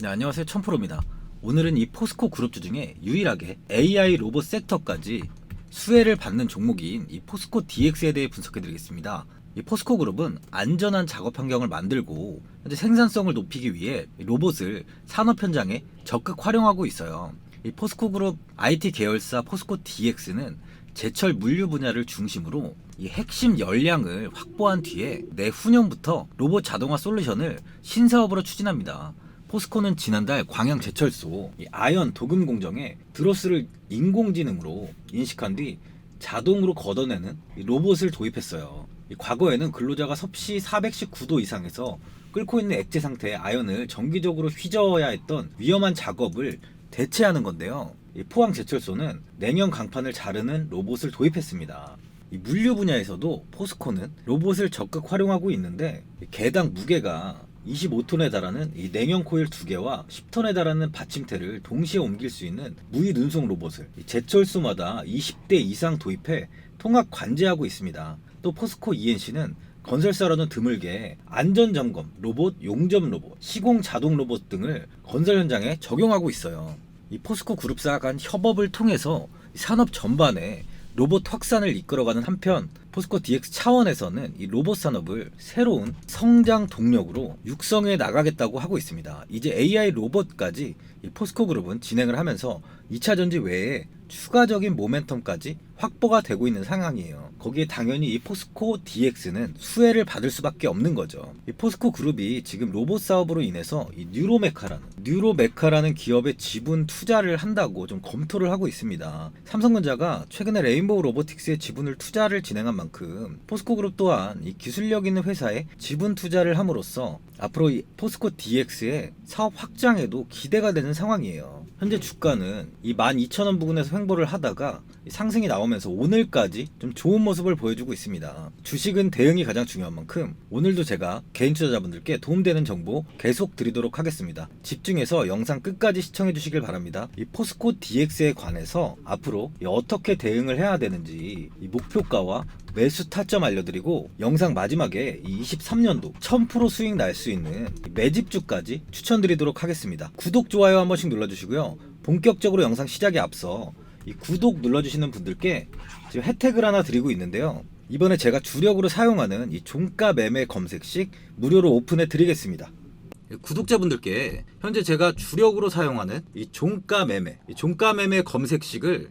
네, 안녕하세요. 천프로입니다. 오늘은 이 포스코 그룹주 중에 유일하게 AI 로봇 섹터까지 수혜를 받는 종목인 이 포스코 DX에 대해 분석해 드리겠습니다. 이 포스코 그룹은 안전한 작업 환경을 만들고 현재 생산성을 높이기 위해 이 로봇을 산업 현장에 적극 활용하고 있어요. 이 포스코 그룹 IT 계열사 포스코 DX는 제철 물류 분야를 중심으로 이 핵심 열량을 확보한 뒤에 내후년부터 로봇 자동화 솔루션을 신사업으로 추진합니다. 포스코는 지난달 광양 제철소 이 아연 도금 공정에 드로스를 인공지능으로 인식한 뒤 자동으로 걷어내는 이 로봇을 도입했어요. 이 과거에는 근로자가 섭씨 419도 이상에서 끓고 있는 액체 상태의 아연을 정기적으로 휘저어야 했던 위험한 작업을 대체하는 건데요. 이 포항 제철소는 냉연 강판을 자르는 로봇을 도입했습니다. 이 물류 분야에서도 포스코는 로봇을 적극 활용하고 있는데 이 개당 무게가 25톤에 달하는 이 냉연 코일 2개와 10톤에 달하는 받침대를 동시에 옮길 수 있는 무인 운송 로봇을 이 제철소마다 20대 이상 도입해 통합 관제하고 있습니다. 또 포스코 ENC는 건설사로는 드물게 안전점검 로봇, 용접 로봇, 시공 자동 로봇 등을 건설 현장에 적용하고 있어요. 이 포스코 그룹사 간 협업을 통해서 산업 전반에 로봇 확산을 이끌어가는 한편 포스코 DX 차원에서는 이 로봇 산업을 새로운 성장 동력으로 육성해 나가겠다고 하고 있습니다. 이제 AI 로봇까지 이 포스코 그룹은 진행을 하면서 2차 전지 외에 추가적인 모멘텀까지 확보가 되고 있는 상황이에요. 거기에 당연히 이 포스코 DX는 수혜를 받을 수밖에 없는 거죠. 이 포스코 그룹이 지금 로봇 사업으로 인해서 이 뉴로메카라는 뉴로메카라는 기업의 지분 투자를 한다고 좀 검토를 하고 있습니다. 삼성전자가 최근에 레인보우 로보틱스의 지분을 투자를 진행한 만큼 포스코 그룹 또한 이 기술력 있는 회사에 지분 투자를 함으로써 앞으로 이 포스코 DX의 사업 확장에도 기대가 되는 상황이에요. 현재 주가는 이 12,000원 부근에서 횡보를 하다가 이 상승이 나오면서 오늘까지 좀 좋은 모습을 보여주고 있습니다. 주식은 대응이 가장 중요한 만큼 오늘도 제가 개인 투자자분들께 도움되는 정보 계속 드리도록 하겠습니다. 집중해서 영상 끝까지 시청해 주시길 바랍니다. 이 포스코 DX에 관해서 앞으로 이 어떻게 대응을 해야 되는지 이 목표가와 매수 타점 알려드리고 영상 마지막에 이 23년도 1000% 수익 날 수 있는 이 매집주까지 추천드리도록 하겠습니다. 구독, 좋아요 한 번씩 눌러주시고요. 본격적으로 영상 시작에 앞서 이 구독 눌러주시는 분들께 지금 혜택을 하나 드리고 있는데요. 이번에 제가 주력으로 사용하는 이 종가 매매 검색식 무료로 오픈해 드리겠습니다. 구독자분들께 현재 제가 주력으로 사용하는 이 종가 매매, 이 종가 매매 검색식을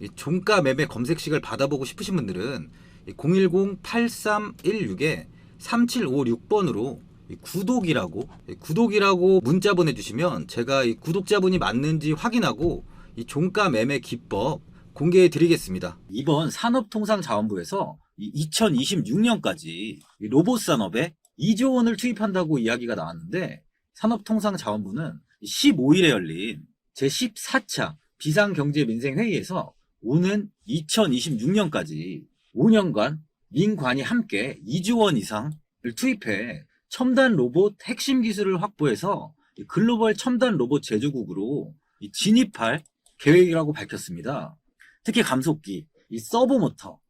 이 종가 매매 검색식을 받아보고 싶으신 분들은 010-8316에 3756번으로 구독이라고 이 구독이라고 문자 보내주시면 제가 이 구독자분이 맞는지 확인하고 이 종가 매매 기법 공개해 드리겠습니다. 이번 산업통상자원부에서 2026년까지 로봇 산업에 2조 원을 투입한다고 이야기가 나왔는데 산업통상자원부는 15일에 열린 제14차 비상경제민생회의에서 오는 2026년까지 5년간 민관이 함께 2조 원 이상을 투입해 첨단 로봇 핵심 기술을 확보해서 글로벌 첨단 로봇 제조국으로 진입할 계획이라고 밝혔습니다. 특히 감속기, 이 서브 모터,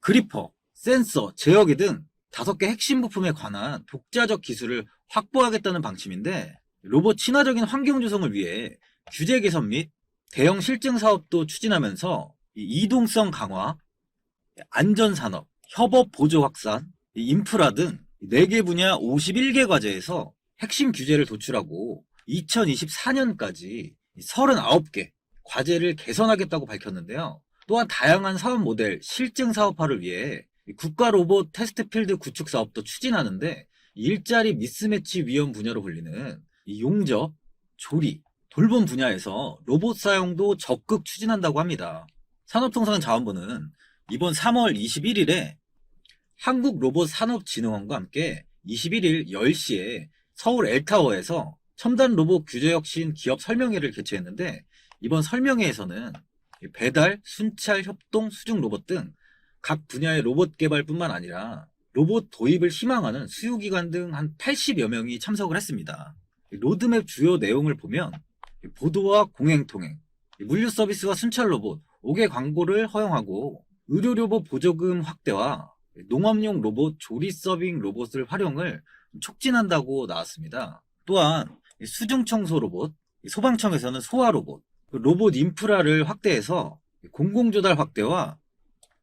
그리퍼, 센서, 제어기 등 다섯 개 핵심 부품에 관한 독자적 기술을 확보하겠다는 방침인데 로봇 친화적인 환경 조성을 위해 규제 개선 및 대형 실증 사업도 추진하면서 이 이동성 강화, 안전 산업, 협업 보조 확산, 이 인프라 등 4개 분야 51개 과제에서 핵심 규제를 도출하고 2024년까지 39개 과제를 개선하겠다고 밝혔는데요. 또한 다양한 사업 모델 실증 사업화를 위해 국가 로봇 테스트 필드 구축 사업도 추진하는데 일자리 미스매치 위험 분야로 불리는 이 용접, 조리, 돌봄 분야에서 로봇 사용도 적극 추진한다고 합니다. 산업통상자원부는 이번 3월 21일에 한국 로봇 산업진흥원과 함께 21일 10시에 서울 엘타워에서 첨단 로봇 규제 혁신 기업 설명회를 개최했는데 이번 설명회에서는 배달, 순찰, 협동, 수중 로봇 등 각 분야의 로봇 개발뿐만 아니라 로봇 도입을 희망하는 수요기관 등 한 80여 명이 참석을 했습니다. 로드맵 주요 내용을 보면 보도와 공행 통행, 물류 서비스와 순찰 로봇, 5개 광고를 허용하고 의료 로봇 보조금 확대와 농업용 로봇 조리 서빙 로봇을 활용을 촉진한다고 나왔습니다. 또한 수중 청소 로봇, 소방청에서는 소화 로봇, 로봇 인프라를 확대해서 공공 조달 확대와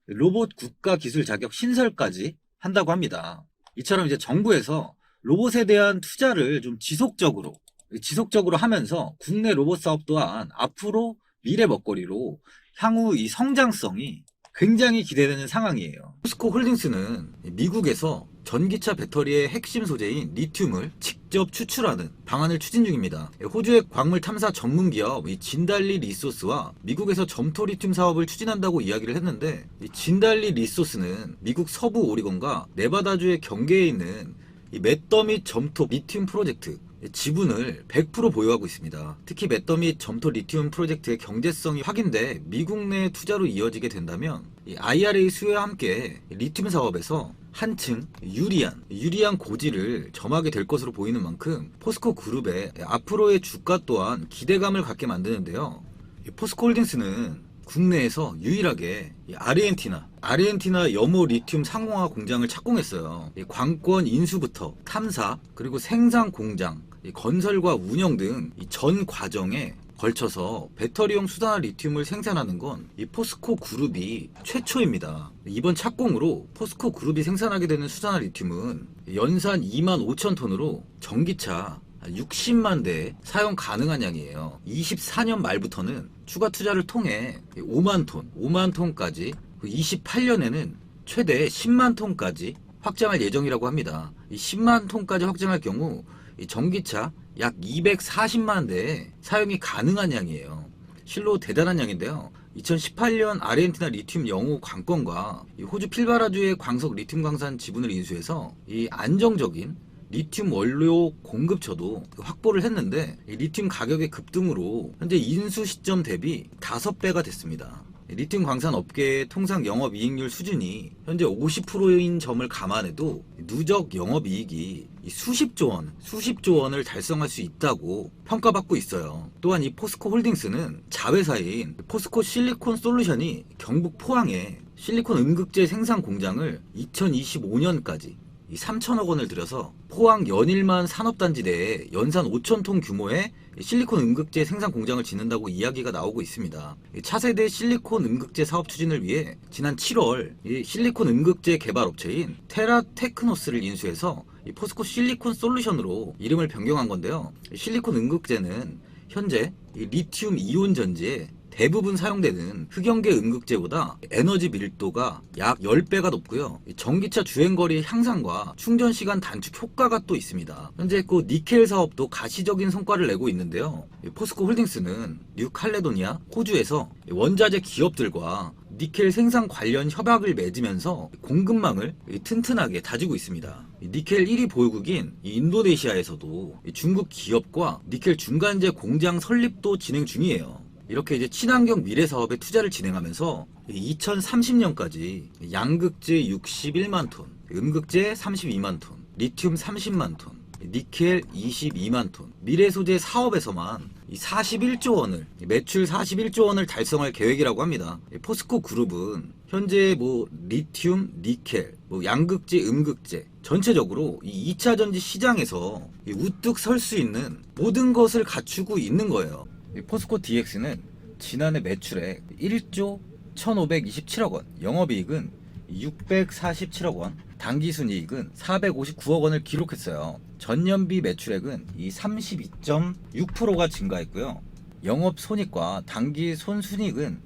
로봇 국가 기술 자격 신설까지 한다고 합니다. 이처럼 이제 정부에서 로봇에 대한 투자를 좀 지속적으로 지속적으로 하면서 국내 로봇 사업 또한 앞으로 미래 먹거리로 향후 이 성장성이 굉장히 기대되는 상황이에요. 포스코 홀딩스는 미국에서 전기차 배터리의 핵심 소재인 리튬을 직접 추출하는 방안을 추진 중입니다. 호주의 광물 탐사 전문 기업 이 진달리 리소스와 미국에서 점토 리튬 사업을 추진한다고 이야기를 했는데 이 진달리 리소스는 미국 서부 오리건과 네바다주의 경계에 있는 이 맷더밋 점토 리튬 프로젝트 지분을 100% 보유하고 있습니다. 특히 맷더밋 점토 리튬 프로젝트의 경제성이 확인돼 미국 내 투자로 이어지게 된다면 이 IRA 수요와 함께 리튬 사업에서 한층 유리한 유리한 고지를 점하게 될 것으로 보이는 만큼 포스코 그룹의 앞으로의 주가 또한 기대감을 갖게 만드는데요. 이 포스코 홀딩스는 국내에서 유일하게 이 아르헨티나, 아르헨티나 염호 리튬 상공화 공장을 착공했어요. 이 관권 인수부터 탐사, 그리고 생산 공장, 이 건설과 운영 등 전 과정에 걸쳐서 배터리용 수단화 리튬을 생산하는 건 이 포스코 그룹이 최초입니다. 이번 착공으로 포스코 그룹이 생산하게 되는 수단화 리튬은 연산 2만 5천 톤으로 전기차 60만 대 사용 가능한 양이에요. 24년 말부터는 추가 투자를 통해 5만 톤, 5만 톤까지 28년에는 최대 10만 톤까지 확장할 예정이라고 합니다. 이 10만 톤까지 확장할 경우 이 전기차 약 240만 대에 사용이 가능한 양이에요. 실로 대단한 양인데요. 2018년 아르헨티나 리튬 영호 관건과 이 호주 필바라주의 광석 리튬 광산 지분을 인수해서 이 안정적인 리튬 원료 공급처도 확보를 했는데 이 리튬 가격의 급등으로 현재 인수 시점 대비 5배가 됐습니다. 리튬 광산 업계의 통상 영업 이익률 수준이 현재 50%인 점을 감안해도 누적 영업 이익이 이 수십조 원, 수십조 원을 달성할 수 있다고 평가받고 있어요. 또한 이 포스코 홀딩스는 자회사인 포스코 실리콘 솔루션이 경북 포항에 실리콘 음극재 생산 공장을 2025년까지 이 3천억 원을 들여서 포항 연일만 산업단지 내에 연산 5천 톤 규모의 실리콘 음극재 생산 공장을 짓는다고 이야기가 나오고 있습니다. 이 차세대 실리콘 음극재 사업 추진을 위해 지난 7월 이 실리콘 음극재 개발 업체인 테라 테크노스를 인수해서 이 포스코 실리콘 솔루션으로 이름을 변경한 건데요. 실리콘 음극재는 현재 이 리튬 이온 전지에 대부분 사용되는 흑연계 음극재보다 에너지 밀도가 약 10배가 높고요. 이 전기차 주행거리 향상과 충전시간 단축 효과가 또 있습니다. 현재 그 니켈 사업도 가시적인 성과를 내고 있는데요. 이 포스코 홀딩스는 뉴칼레도니아, 호주에서 이 원자재 기업들과 니켈 생산 관련 협약을 맺으면서 공급망을 이 튼튼하게 다지고 있습니다. 이 니켈 1위 보유국인 이 인도네시아에서도 이 중국 기업과 니켈 중간재 공장 설립도 진행 중이에요. 이렇게 이제 친환경 미래 사업에 투자를 진행하면서 2030년까지 양극재 61만 톤, 음극재 32만 톤, 리튬 30만 톤, 니켈 22만 톤, 미래 소재 사업에서만 이 41조 원을 매출 41조 원을 달성할 계획이라고 합니다. 이 포스코 그룹은 현재 뭐 리튬, 니켈, 뭐 양극재, 음극재 전체적으로 이 2차 전지 시장에서 이 우뚝 설 수 있는 모든 것을 갖추고 있는 거예요. 이 포스코 DX는 지난해 매출액 1조 1,527억 원, 영업이익은 647억 원, 당기순이익은 459억 원을 기록했어요. 전년비 매출액은 이 32.6%가 증가했고요. 영업 손익과 당기 손순이익은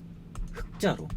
흑자로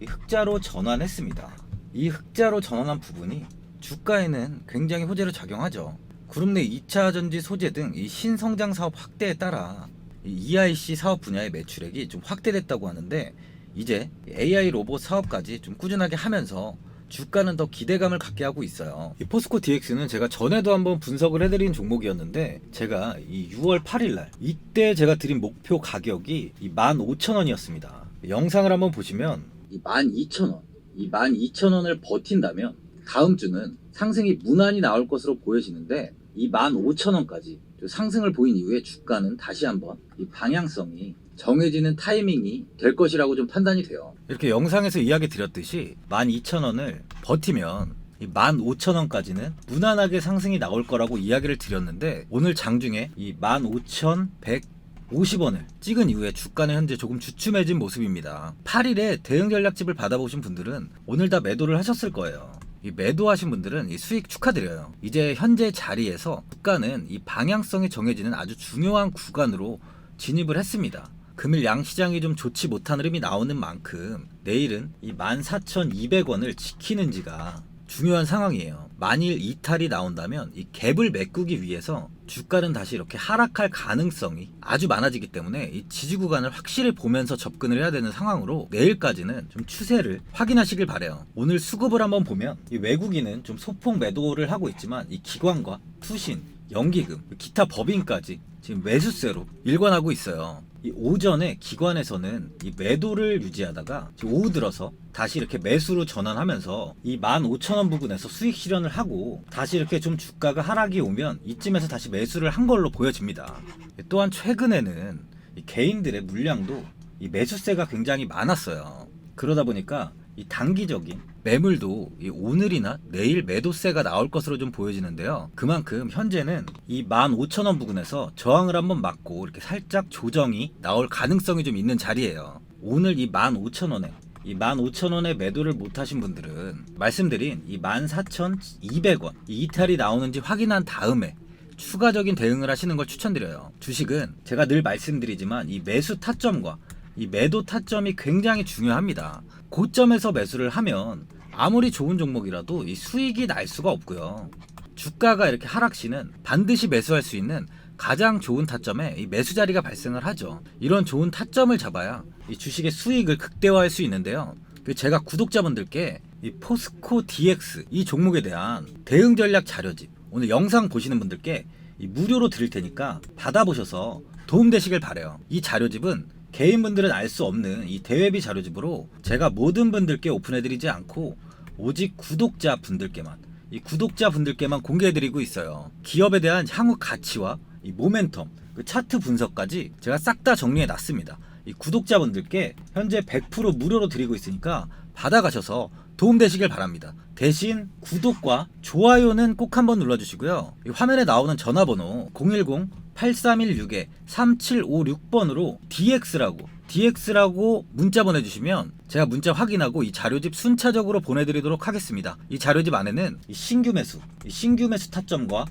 이 흑자로 전환했습니다. 이 흑자로 전환한 부분이 주가에는 굉장히 호재로 작용하죠. 그룹 내 2차 전지 소재 등 이 신성장 사업 확대에 따라 이 EIC 사업 분야의 매출액이 좀 확대됐다고 하는데 이제 AI 로봇 사업까지 좀 꾸준하게 하면서 주가는 더 기대감을 갖게 하고 있어요. 이 포스코 DX는 제가 전에도 한번 분석을 해드린 종목이었는데 제가 이 6월 8일 날 이때 제가 드린 목표 가격이 이 15,000원이었습니다. 영상을 한번 보시면 이 12,000원, 이 12,000원을 버틴다면 다음 주는 상승이 무난히 나올 것으로 보여지는데 이 15,000원까지 상승을 보인 이후에 주가는 다시 한번 이 방향성이 정해지는 타이밍이 될 것이라고 좀 판단이 돼요. 이렇게 영상에서 이야기 드렸듯이 12,000원을 버티면 이 15,000원까지는 무난하게 상승이 나올 거라고 이야기를 드렸는데 오늘 장중에 이 15,150원을 찍은 이후에 주가는 현재 조금 주춤해진 모습입니다. 8일에 대응 전략집을 받아보신 분들은 오늘 다 매도를 하셨을 거예요. 이 매도하신 분들은 이 수익 축하드려요. 이제 현재 자리에서 주가는 이 방향성이 정해지는 아주 중요한 구간으로 진입을 했습니다. 금일 양시장이 좀 좋지 못한 흐름이 나오는 만큼 내일은 이 14,200원을 지키는지가 중요한 상황이에요. 만일 이탈이 나온다면 이 갭을 메꾸기 위해서 주가는 다시 이렇게 하락할 가능성이 아주 많아지기 때문에 이 지지 구간을 확실히 보면서 접근을 해야 되는 상황으로 내일까지는 좀 추세를 확인하시길 바래요. 오늘 수급을 한번 보면 이 외국인은 좀 소폭 매도를 하고 있지만 이 기관과 투신, 연기금, 기타 법인까지 지금 매수세로 일관하고 있어요. 이 오전에 기관에서는 이 매도를 유지하다가 오후 들어서 다시 이렇게 매수로 전환하면서 이 15,000원 부근에서 수익 실현을 하고 다시 이렇게 좀 주가가 하락이 오면 이쯤에서 다시 매수를 한 걸로 보여집니다. 또한 최근에는 이 개인들의 물량도 이 매수세가 굉장히 많았어요. 그러다 보니까 이 단기적인 매물도 이 오늘이나 내일 매도세가 나올 것으로 좀 보여지는데요. 그만큼 현재는 이 15,000원 부근에서 저항을 한번 막고 이렇게 살짝 조정이 나올 가능성이 좀 있는 자리예요. 오늘 이 15,000원에 이 15,000원에 매도를 못 하신 분들은 말씀드린 이 14,200원 이 이탈이 나오는지 확인한 다음에 추가적인 대응을 하시는 걸 추천드려요. 주식은 제가 늘 말씀드리지만 이 매수 타점과 이 매도 타점이 굉장히 중요합니다. 고점에서 매수를 하면 아무리 좋은 종목이라도 이 수익이 날 수가 없고요. 주가가 이렇게 하락시는 반드시 매수할 수 있는 가장 좋은 타점에 이 매수 자리가 발생을 하죠. 이런 좋은 타점을 잡아야 이 주식의 수익을 극대화할 수 있는데요. 그 제가 구독자분들께 이 포스코 DX 이 종목에 대한 대응 전략 자료집 오늘 영상 보시는 분들께 이 무료로 드릴 테니까 받아보셔서 도움 되시길 바래요. 이 자료집은 개인분들은 알 수 없는 이 대외비 자료집으로 제가 모든 분들께 오픈해드리지 않고 오직 구독자 분들께만 이 구독자 분들께만 공개해드리고 있어요. 기업에 대한 향후 가치와 이 모멘텀, 그 차트 분석까지 제가 싹 다 정리해 놨습니다. 이 구독자분들께 현재 100% 무료로 드리고 있으니까 받아가셔서 도움되시길 바랍니다. 대신 구독과 좋아요는 꼭 한번 눌러주시고요. 이 화면에 나오는 전화번호 010-8316-3756번으로 DX라고 DX라고 문자 보내주시면 제가 문자 확인하고 이 자료집 순차적으로 보내드리도록 하겠습니다. 이 자료집 안에는 이 신규 매수, 이 신규 매수 타점과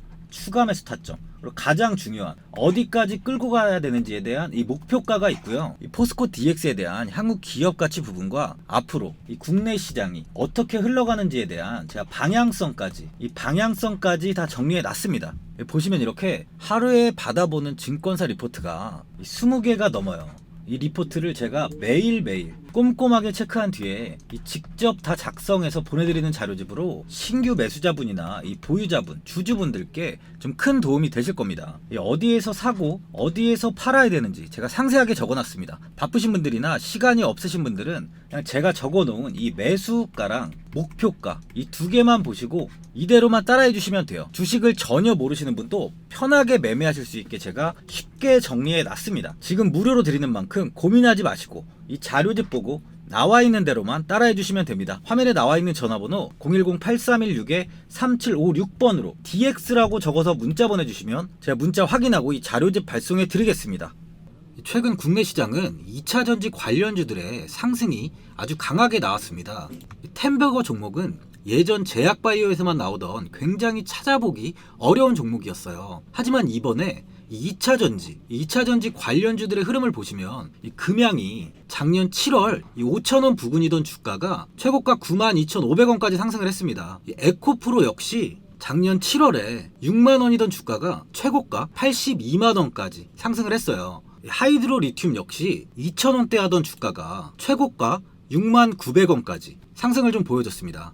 매수 타점 그리고 가장 중요한 어디까지 끌고 가야 되는지에 대한 이 목표가가 있고요. 이 포스코 DX에 대한 향후 기업 가치 부분과 앞으로 이 국내 시장이 어떻게 흘러가는지에 대한 제가 방향성까지 이 방향성까지 다 정리해 놨습니다. 보시면 이렇게 하루에 받아보는 증권사 리포트가 20개가 넘어요. 이 리포트를 제가 매일매일 꼼꼼하게 체크한 뒤에 이 직접 다 작성해서 보내드리는 자료집으로 신규 매수자분이나 이 보유자분, 주주분들께 좀 큰 도움이 되실 겁니다. 이 어디에서 사고 어디에서 팔아야 되는지 제가 상세하게 적어놨습니다. 바쁘신 분들이나 시간이 없으신 분들은 그냥 제가 적어놓은 이 매수가랑 목표가 이 두 개만 보시고 이대로만 따라해 주시면 돼요. 주식을 전혀 모르시는 분도 편하게 매매하실 수 있게 제가 쉽게 정리해 놨습니다. 지금 무료로 드리는 만큼 고민하지 마시고 이 자료집 보고 나와 있는 대로만 따라해 주시면 됩니다. 화면에 나와 있는 전화번호 010-8316-3756번으로 DX라고 적어서 문자 보내주시면 제가 문자 확인하고 이 자료집 발송해 드리겠습니다. 최근 국내 시장은 2차 전지 관련주들의 상승이 아주 강하게 나왔습니다. 템버거 종목은 예전 제약바이오에서만 나오던 굉장히 찾아보기 어려운 종목이었어요. 하지만 이번에 2차 전지, 2차 전지 관련주들의 흐름을 보시면 이 금양이 작년 7월 5천원 부근이던 주가가 최고가 92,500원까지 상승을 했습니다. 이 에코프로 역시 작년 7월에 6만 원이던 주가가 최고가 82만 원까지 상승을 했어요. 하이드로 리튬 역시 2,000원대 하던 주가가 최고가 6만 900원까지 상승을 좀 보여줬습니다.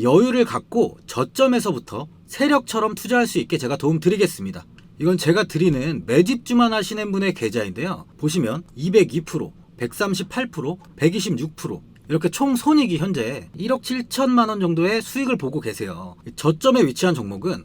여유를 갖고 저점에서부터 세력처럼 투자할 수 있게 제가 도움 드리겠습니다. 이건 제가 드리는 매집주만 하시는 분의 계좌인데요. 보시면 202%, 138%, 126% 이렇게 총 손익이 현재 1억 7천만 원 정도의 수익을 보고 계세요. 저점에 위치한 종목은